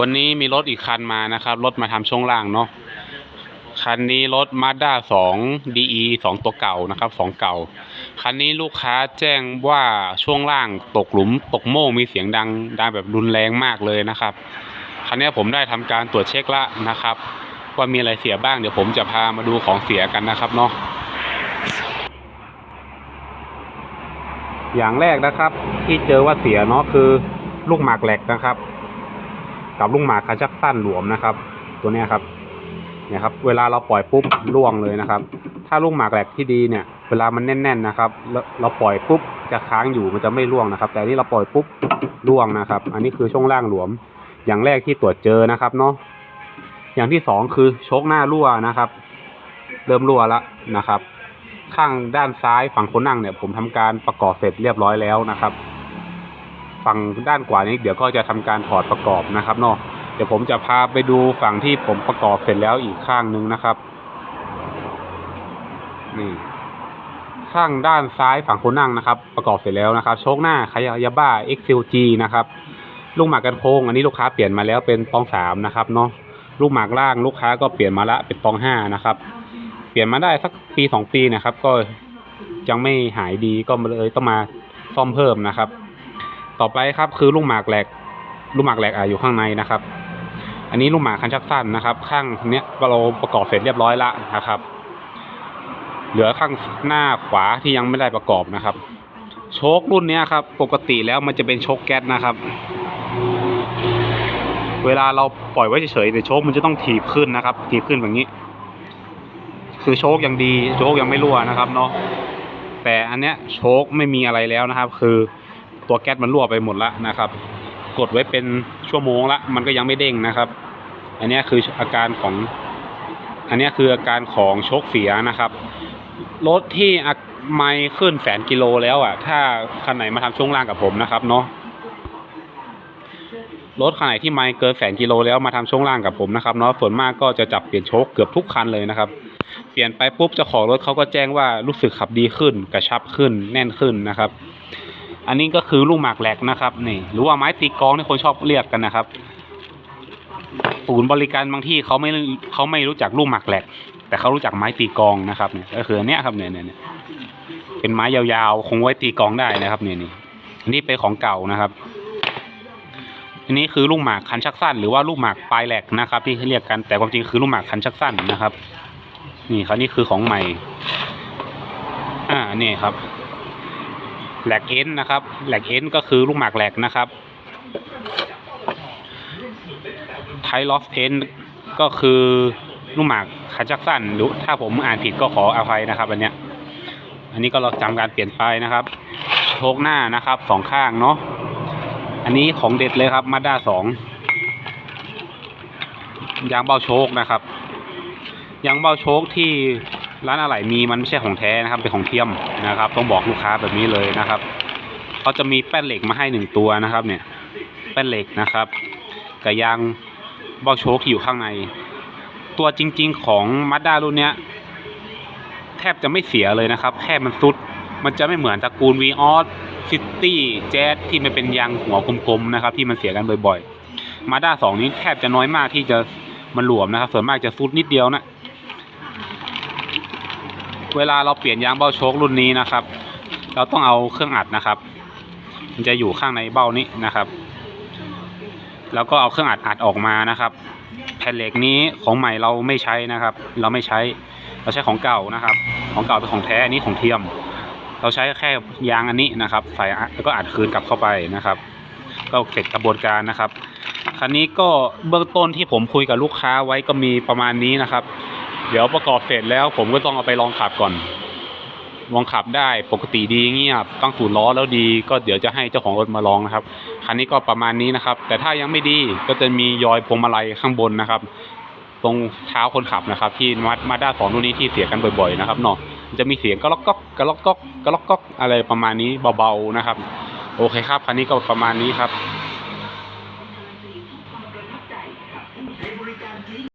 วันนี้มีรถอีกคันมานะครับ รถมาทำช่วงล่างเนาะคันนี้รถ Mazda 2 DE 2 ตัวเก่านะครับสองเก่า คันนี้ลูกค้าแจ้งว่าช่วงล่างตกหลุมตกโม่มีเสียงดังดังแบบรุนแรงมากเลยนะครับ คันนี้ผมได้ทำการตรวจเช็คละนะครับ ว่ามีอะไรเสียบ้างเดี๋ยวผมจะพามาดูของเสียกันนะครับเนาะอย่างแรกนะครับที่เจอว่าเสียเนาะคือลูกหมากแหลกนะครับ กับลูกหมากคาชักสั้นหลวมนะครับ ตัวนี้ครับเนี่ยครับ เวลาเราปล่อยปุ๊บร่วงเลยนะครับ ถ้าลูกหมากแหลกที่ดีเนี่ย เวลามันแน่น ๆนะครับ เราปล่อยปุ๊บจะค้างอยู่มันจะไม่ร่วงนะครับ แต่นี่เราปล่อยปุ๊บร่วงนะครับ อันนี้คือช่วงล่างหลวม อย่างแรกที่ตรวจเจอนะครับเนาะอย่างที่สองคือชคหน้ารั่วนะครับ เริ่มรั่วแล้วนะครับ ข้างด้านซ้ายฝั่งคนนั่งเนี่ย ผมทำการประกอบเสร็จเรียบร้อยแล้วนะครับ ฝั่งด้านขวานี้เดี๋ยวก็จะทำการถอดประกอบนะครับเนาะเดี๋ยวผมจะพาไปดูฝั่งที่ผมประกอบเสร็จแล้วอีกข้างหนึ่งนะครับ นี่ข้างด้านซ้ายฝั่งคนนั่งนะครับ ประกอบเสร็จแล้วนะครับโชคหน้าขยายาบ้า XLG นะครับ ลูกหมากกันโค้งอันนี้ลูกค้าเปลี่ยนมาแล้วเป็นตองสามนะครับเนาะลูกหมากล่างลูกค้าก็เปลี่ยนมาละเป็นตองห้านะครับ เปลี่ยนมาได้สักปีสองปีนะครับ ก็ยังไม่หายดีก็เลยต้องมาซ่อมเพิ่มนะครับ ต่อไปครับคือลูกหมากแหลกลูกหมากแหลกอะอยู่ข้างในนะครับ อันนี้ลูกหมากคันชักสั้นนะครับ ข้างเนี้ยเราประกอบเสร็จเรียบร้อยละนะครับ เหลือข้างหน้าขวาที่ยังไม่ได้ประกอบนะครับ โชครุ่นเนี้ยครับ ปกติแล้วมันจะเป็นโชคแก๊สนะครับ เวลาเราปล่อยไว้เฉยๆเนี่ยโชคมันจะต้องถีบขึ้นนะครับ ถีบขึ้นแบบนี้ คือโชคยังดีโชคยังไม่รั่วนะครับเนาะแต่อันเนี้ยโชคไม่มีอะไรแล้วนะครับ คือ ตัวแก๊สมันรั่วไปหมดแล้วนะครับ กดไว้เป็นชั่วโมงละมันก็ยังไม่เด้งนะครับ อันนี้คืออาการของ อันนี้คืออาการของโชคเสียนะครับรถที่ไมล์ขึ้นแสนกิโลแล้วอะ ถ้าคันไหนมาทำช่วงล่างกับผมนะครับเนาะรถคันไหนที่ไมล์เกินแสนกิโลแล้วมาทำช่วงล่างกับผมนะครับเนาะส่วนมากก็จะจับเปลี่ยนโชคเกือบทุกคันเลยนะครับ เปลี่ยนไปปุ๊บเจ้าของรถเขาก็แจ้งว่ารู้สึกขับดีขึ้น กระชับขึ้นแน่นขึ้นนะครับ อันนี้ก็คือลูกหมากแหลกนะครับนี่หรือว่าไม้ตีกองที่คนชอบเรียกกันนะครับศูนย์บริการบางที่เขาไม่เขาไม่รู้จักลูกหมากแหลก แต่เขารู้จักไม้ตีกองนะครับเนี่ยก็คือเนี้ยครับเนี่ยเนี่ยเนี่ยเป็นไม้ยาวๆคงไว้ตีกองได้นะครับเนี่ยนี่อันนี้เป็นของเก่านะครับ อันนี้คือลูกหมากคันชักสั้น หรือว่าลูกหมากปลายแหลกนะครับ ที่เขาเรียกกันแต่ความจริงคือลูกหมากคันชักสั้นนะครับ นี่ครับนี่คือของใหม่ อ่านี่ครับ แหลกเอ็นนะครับ แหลกเอ็นก็คือลูกหมากแหลกนะครับไทล็อฟเอ็นก็คือลูกหมากคันชักสั้นหรือถ้าผมอ่านผิดก็ขออภัยนะครับอันเนี้ย อันนี้ก็เราจำการเปลี่ยนไปนะครับโชคหน้านะครับสองข้างเนาะอันนี้ของเด็ดเลยครับมาด้าสองยางเบาโชคนะครับยางเบาโชคที่ ร้านอะไหล่มีมันไม่ใช่ของแท้นะครับ เป็นของเทียมนะครับ ต้องบอกลูกค้าแบบนี้เลยนะครับเขาจะมีแป้นเหล็กมาให้หนึ่งตัวนะครับ เนี่ย แป้นเหล็กนะครับกับยางเบาโชคที่อยู่ข้างใน ตัวจริง ๆ ของมาด้ารุ่นเนี้ยแทบจะไม่เสียเลยนะครับ แค่มันซุด มันจะไม่เหมือนตระกูล v ีออสซิตี้แจ๊สที่มันเป็นยางหัวกลมๆนะครับ ที่มันเสียกันบ่อยๆมาด้าสองนี้แทบจะน้อยมากที่จะมันหลวมนะครับ ส่วนมากจะซุดนิดเดียวนะ เวลาเราเปลี่ยนยางเบ้าโชครุ่นนี้นะครับ เราต้องเอาเครื่องอัดนะครับ มันจะอยู่ข้างในเบ้านี้นะครับ แล้วก็เอาเครื่องอัดอัดออกมานะครับ แผ่นเหล็กนี้ของใหม่เราไม่ใช้นะครับ เราไม่ใช้เราใช้ของเก่านะครับ ของเก่าเป็นของแท้อันนี้ของเทียม เราใช้แค่ยางอันนี้นะครับใส่แล้วก็อัดคืนกลับเข้าไปนะครับ ก็เสร็จกระบวนการนะครับคันนี้ก็เบื้องต้นที่ผมคุยกับลูกค้าไว้ก็มีประมาณนี้นะครับ เดี๋ยวประกอบเสร็จแล้วผมก็ต้องเอาไปลองขับก่อน ลองขับได้ปกติดีเงียบตั้งศูนย์ล้อแล้วดี ก็เดี๋ยวจะให้เจ้าของรถมาลองนะครับ คันนี้ก็ประมาณนี้นะครับ แต่ถ้ายังไม่ดีก็จะมียอยพวงมาลัยข้างบนนะครับ ตรงเท้าคนขับนะครับ ที่มามาด้าสองรุ่นนี้ที่เสียกันบ่อยๆนะครับเนาะจะมีเสียงก็ล็อกก๊อกกระล็อกก๊อกกระล็อกก๊อกอะไรประมาณนี้เบาๆนะครับ โอเคครับคันนี้ก็ประมาณนี้ครับ